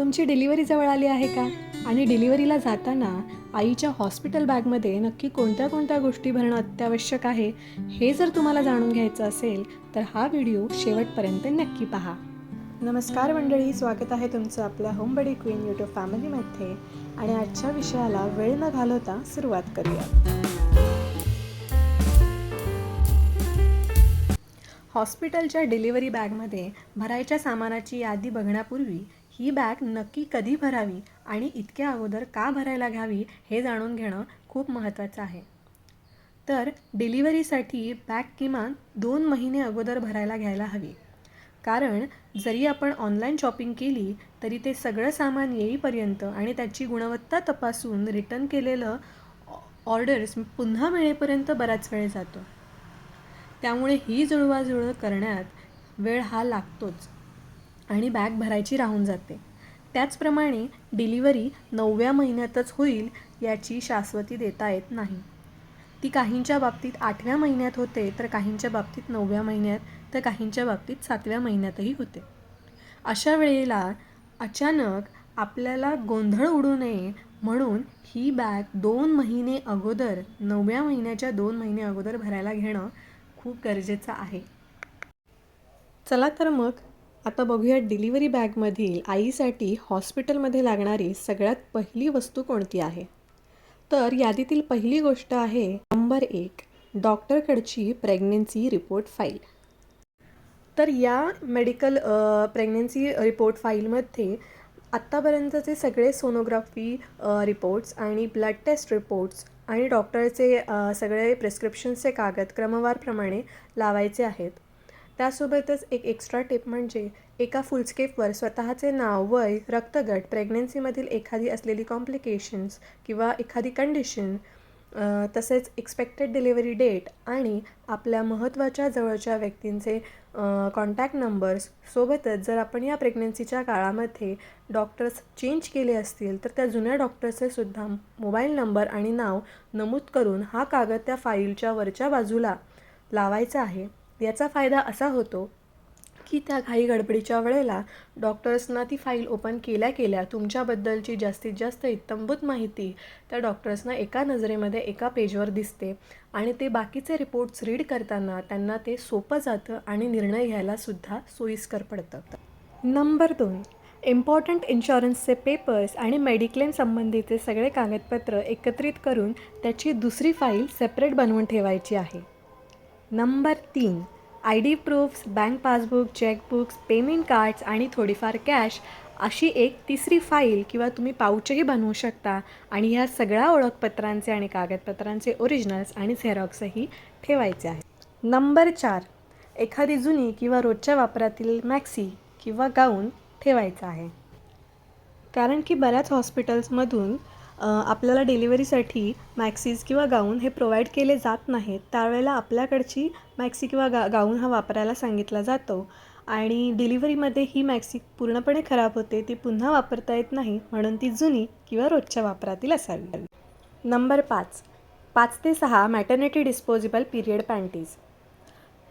तुमची डिलिव्हरी जवळ आली आहे का? आणि डिलिव्हरीला जाताना आईच्या हॉस्पिटल बॅगमध्ये नक्की कोणत्या कोणत्या गोष्टी भरणं अत्यावश्यक आहे हे जर तुम्हाला जाणून घ्यायचं असेल तर हा व्हिडिओ शेवटपर्यंत नक्की पहा. नमस्कार मंडळी स्वागत आहे तुमचं आपल्या होम बडी क्वीन यूट्यूब फॅमिलीमध्ये आणि आजच्या विषयाला वेळ न घालवता सुरुवात करूया. हॉस्पिटलच्या डिलिव्हरी बॅगमध्ये भरायच्या सामानाची यादी बघण्यापूर्वी ही बॅग नक्की कधी भरावी आणि इतक्या अगोदर का भरायला घ्यावी हे जाणून घेणं खूप महत्त्वाचं आहे. तर डिलिव्हरीसाठी बॅग किमान दोन महिने अगोदर भरायला घ्यायला हवी. कारण जरी आपण ऑनलाईन शॉपिंग केली तरी ते सगळं सामान येईपर्यंत आणि त्याची गुणवत्ता तपासून रिटर्न केलेलं ऑर्डर्स पुन्हा मिळेपर्यंत बराच वेळ जातो. त्यामुळे ही जुळवाजुळव करण्यात वेळ हा लागतोच. आणि बॅग भरायची राहून जाते. त्याचप्रमाणे डिलिव्हरी नवव्या महिन्यातच होईल याची शाश्वती देता येत नाही. ती काहींच्या बाबतीत आठव्या महिन्यात होते तर काहींच्या बाबतीत नवव्या महिन्यात तर काहींच्या बाबतीत सातव्या महिन्यातही होते. अशा वेळेला अचानक आपल्याला गोंधळ उडू नये म्हणून ही बॅग दोन महिने अगोदर नवव्या महिन्याच्या दोन महिने अगोदर भरायला घेणं खूप गरजेचं आहे. चला तर मग आता बघूया डिलिव्हरी बॅगमधील आईसाठी हॉस्पिटलमध्ये लागणारी सगळ्यात पहिली वस्तू कोणती आहे? तर यादीतील पहिली गोष्ट आहे नंबर एक डॉक्टरकडची प्रेग्नेन्सी रिपोर्ट फाईल. तर या मेडिकल प्रेग्नेन्सी रिपोर्ट फाईलमध्ये आत्तापर्यंतचे सगळे सोनोग्राफी रिपोर्ट्स आणि ब्लड टेस्ट रिपोर्ट्स आणि डॉक्टरचे सगळे प्रिस्क्रिप्शन्सचे कागद क्रमवारप्रमाणे लावायचे आहेत. त्यासोबतच एक एक्स्ट्रा टिप म्हणजे एका फुलस्केपवर स्वतःचे नाव वय रक्तगट प्रेग्नेन्सीमधील एखादी असलेली कॉम्प्लिकेशन्स किंवा एखादी कंडिशन तसेच एक्सपेक्टेड डिलिव्हरी डेट आणि आपल्या महत्त्वाच्या जवळच्या व्यक्तींचे कॉन्टॅक्ट नंबर्स सोबतच जर आपण या प्रेग्नन्सीच्या काळामध्ये डॉक्टर्स चेंज केले असतील तर त्या जुन्या डॉक्टर्सचे सुद्धा मोबाईल नंबर आणि नाव नमूद करून हा कागद त्या फाईलच्या वरच्या बाजूला लावायचा आहे. याचा फायदा असा होतो की त्या घाई गडबडीच्या वेळेला डॉक्टर्सना ती फाईल ओपन केल्या केल्या तुमच्याबद्दलची जास्तीत जास्त इत्तंभूत माहिती त्या डॉक्टर्सना एका नजरेमध्ये एका पेजवर दिसते आणि ते बाकीचे रिपोर्ट्स रीड करताना त्यांना ते सोपं जातं आणि निर्णय घ्यायलासुद्धा सोयीस्कर पडतं. नंबर दोन इम्पॉर्टंट इन्शुरन्सचे पेपर्स आणि मेडिक्लेम संबंधीचे सगळे कागदपत्र एकत्रित करून त्याची दुसरी फाईल सेपरेट बनवून ठेवायची आहे. नंबर तीन I D proofs bank passbook chequebooks payment cards आणि थोडीफार कॅश अशी एक तिसरी फाईल किंवा तुम्ही पाऊचही बनवू शकता. आणि ह्या सगळ्या ओळखपत्रांचे आणि कागदपत्रांचे ओरिजिनल्स आणि झेरॉक्सही ठेवायचे आहेत. नंबर चार एखादी जुनी किंवा रोजच्या वापरातील मॅक्सी किंवा गाऊन ठेवायचा आहे. कारण की बऱ्याच हॉस्पिटल्समधून आपल्याला डिलिव्हरीसाठी मॅक्सीज किंवा गाऊन हे प्रोव्हाइड केले जात नाहीत. त्यावेळेला आपल्याकडची मॅक्सी किंवा गा गाऊन हा वापरायला सांगितला जातो. आणि डिलिव्हरीमध्ये ही मॅक्सी पूर्णपणे खराब होते ती पुन्हा वापरता येत नाही म्हणून ती जुनी किंवा रोजच्या वापरातील असावी. नंबर पाच. पाच ते सहा मॅटर्निटी डिस्पोजेबल पिरियड पॅन्टीज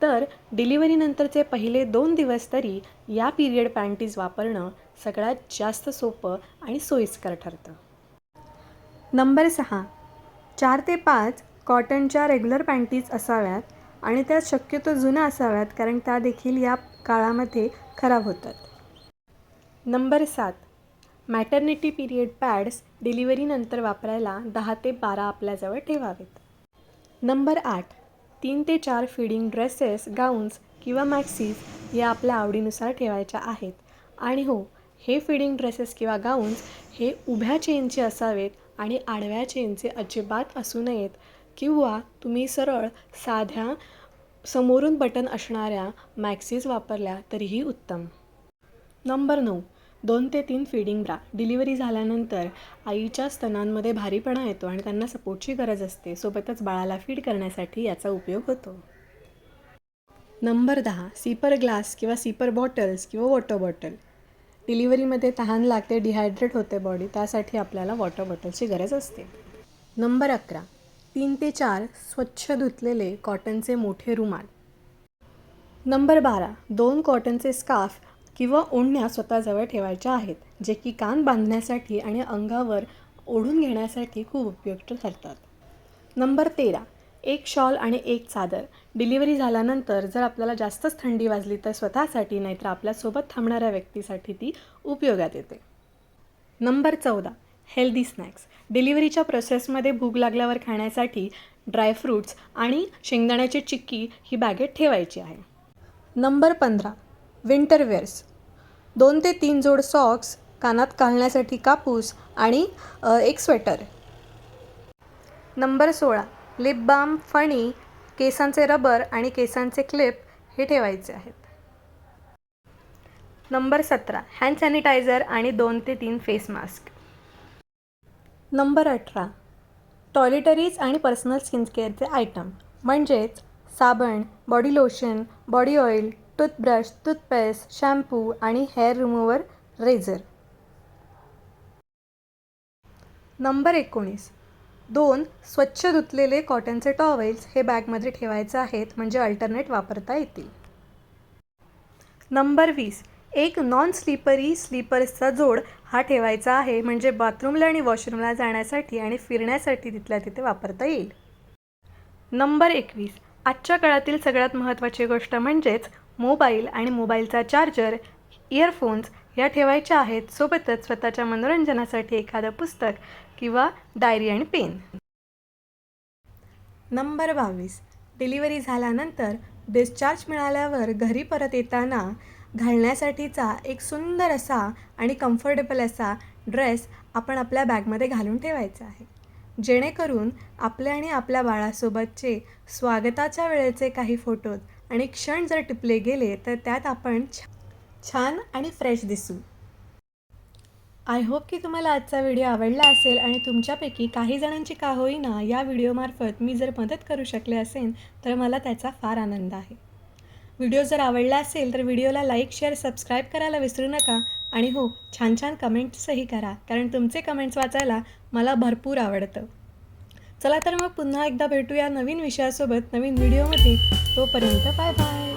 तर डिलिव्हरीनंतरचे पहिले दोन दिवस तरी या पिरियड पॅन्टीज वापरणं सगळ्यात जास्त सोपं आणि सोयीस्कर ठरतं. नंबर सहा. चार ते पाच कॉटनच्या रेग्युलर पॅन्टीज असाव्यात आणि त्या शक्यतो जुन्या असाव्यात कारण त्या देखील या काळामध्ये खराब होतात. नंबर सात. मॅटर्निटी पिरियड पॅड्स डिलिव्हरीनंतर वापरायला दहा ते बारा आपल्याजवळ ठेवावेत. नंबर आठ. तीन ते चार फिडिंग ड्रेसेस गाऊन्स किंवा मॅक्सीज या आपल्या आवडीनुसार ठेवायच्या आहेत. आणि हो हे फिडिंग ड्रेसेस किंवा गाऊन्स हे उभ्या चेनचे असावेत आणि आडव्या चेनचे अजिबात असू नयेत. किंवा तुम्ही सरळ साध्या समोरून बटन असणाऱ्या मॅक्सीज वापरल्या तरीही उत्तम. नंबर नऊ. दोन ते तीन फीडिंग ब्रा. डिलिव्हरी झाल्यानंतर आईच्या स्तनांमध्ये भारीपणा येतो आणि त्यांना सपोर्टची गरज असते. सोबतच बाळाला फीड करण्यासाठी याचा उपयोग होतो. नंबर दहा. सीपर ग्लास किंवा सीपर बॉटल्स किंवा वॉटर बॉटल. डिलिव्हरीमध्ये तहान लागते डिहायड्रेट होते बॉडी त्यासाठी आपल्याला वॉटर बॉटलची गरज असते. नंबर अकरा. तीन ते चार स्वच्छ धुतलेले कॉटनचे मोठे रुमाल. नंबर बारा. दोन कॉटनचे स्कार्फ किंवा ओढण्या स्वतःजवळ ठेवायच्या आहेत जे की कान बांधण्यासाठी आणि अंगावर ओढून घेण्यासाठी खूप उपयुक्त ठरतात. नंबर तेरा. एक शॉल आणि एक चादर. डिलिव्हरी झाल्यानंतर जर आपल्याला जास्तच थंडी वाजली तर स्वतःसाठी नाहीतर आपल्यासोबत थांबणाऱ्या व्यक्तीसाठी ती उपयोगात येते. नंबर चौदा. Healthy snacks. डिलिव्हरीच्या प्रोसेसमध्ये भूक लागल्यावर खाण्यासाठी ड्रायफ्रूट्स आणि शेंगदाण्याची चिक्की ही बॅगेत ठेवायची आहे. नंबर पंधरा. Winter wears. दोन ते तीन जोड सॉक्स कानात घालण्यासाठी कापूस आणि एक स्वेटर. नंबर सोळा. लिप बाम फणी केसांचे रबर आणि केसांचे क्लिप हे ठेवायचे आहेत. नंबर सतरा हँड सॅनिटायझर आणि दोन ते तीन फेस मास्क नंबर अठरा टॉयलेटरीज आणि पर्सनल स्किन केअरचे आयटम म्हणजेच साबण body lotion body oil toothbrush toothpaste shampoo आणि हेअर रिमूव्हर रेझर नंबर एकोणीस दोन स्वच्छ धुतलेले कॉटनचे टॉवेल्स हे बॅगमध्ये ठेवायचे आहेत म्हणजे अल्टरनेट वापरता येतील. नंबर वीस एक नॉन स्लीपरी स्लीपर्सचा जोड हा ठेवायचा आहे म्हणजे बाथरूमला आणि वॉशरूमला जाण्यासाठी आणि फिरण्यासाठी तिथल्या तिथे वापरता येईल. नंबर एकवीस आजच्या काळातील सगळ्यात महत्त्वाची गोष्ट म्हणजेच मोबाईल आणि मोबाईलचा चार्जर इयरफोन्स या ठेवायच्या आहेत. सोबतच स्वतःच्या मनोरंजनासाठी एखादं पुस्तक किंवा डायरी आणि पेन. नंबर बावीस. डिलिव्हरी झाल्यानंतर डिस्चार्ज मिळाल्यावर घरी परत येताना घालण्यासाठीचा एक सुंदर असा आणि कम्फर्टेबल असा ड्रेस आपण आपल्या बॅगमध्ये घालून ठेवायचा आहे. जेणेकरून आपल्या आणि आपल्या बाळासोबतचे स्वागताच्या वेळेचे काही फोटोज आणि क्षण जर टिपले गेले तर त्यात आपण छान आणि फ्रेश दिसू. आय होप की तुम्हाला आजचा व्हिडिओ आवडला असेल आणि तुमच्यापैकी काही जणांची का होईना या व्हिडिओमार्फत मी जर मदत करू शकले असेल तर मला त्याचा फार आनंद आहे. व्हिडिओ जर आवडला असेल तर व्हिडिओला लाईक शेअर सबस्क्राईब करायला विसरू नका आणि हो छान छान कमेंट्सही करा कारण तुमचे कमेंट्स वाचायला मला भरपूर आवडतं. चला तर मग पुन्हा एकदा भेटूया नवीन विषयासोबत नवीन व्हिडिओमध्ये तोपर्यंत बाय बाय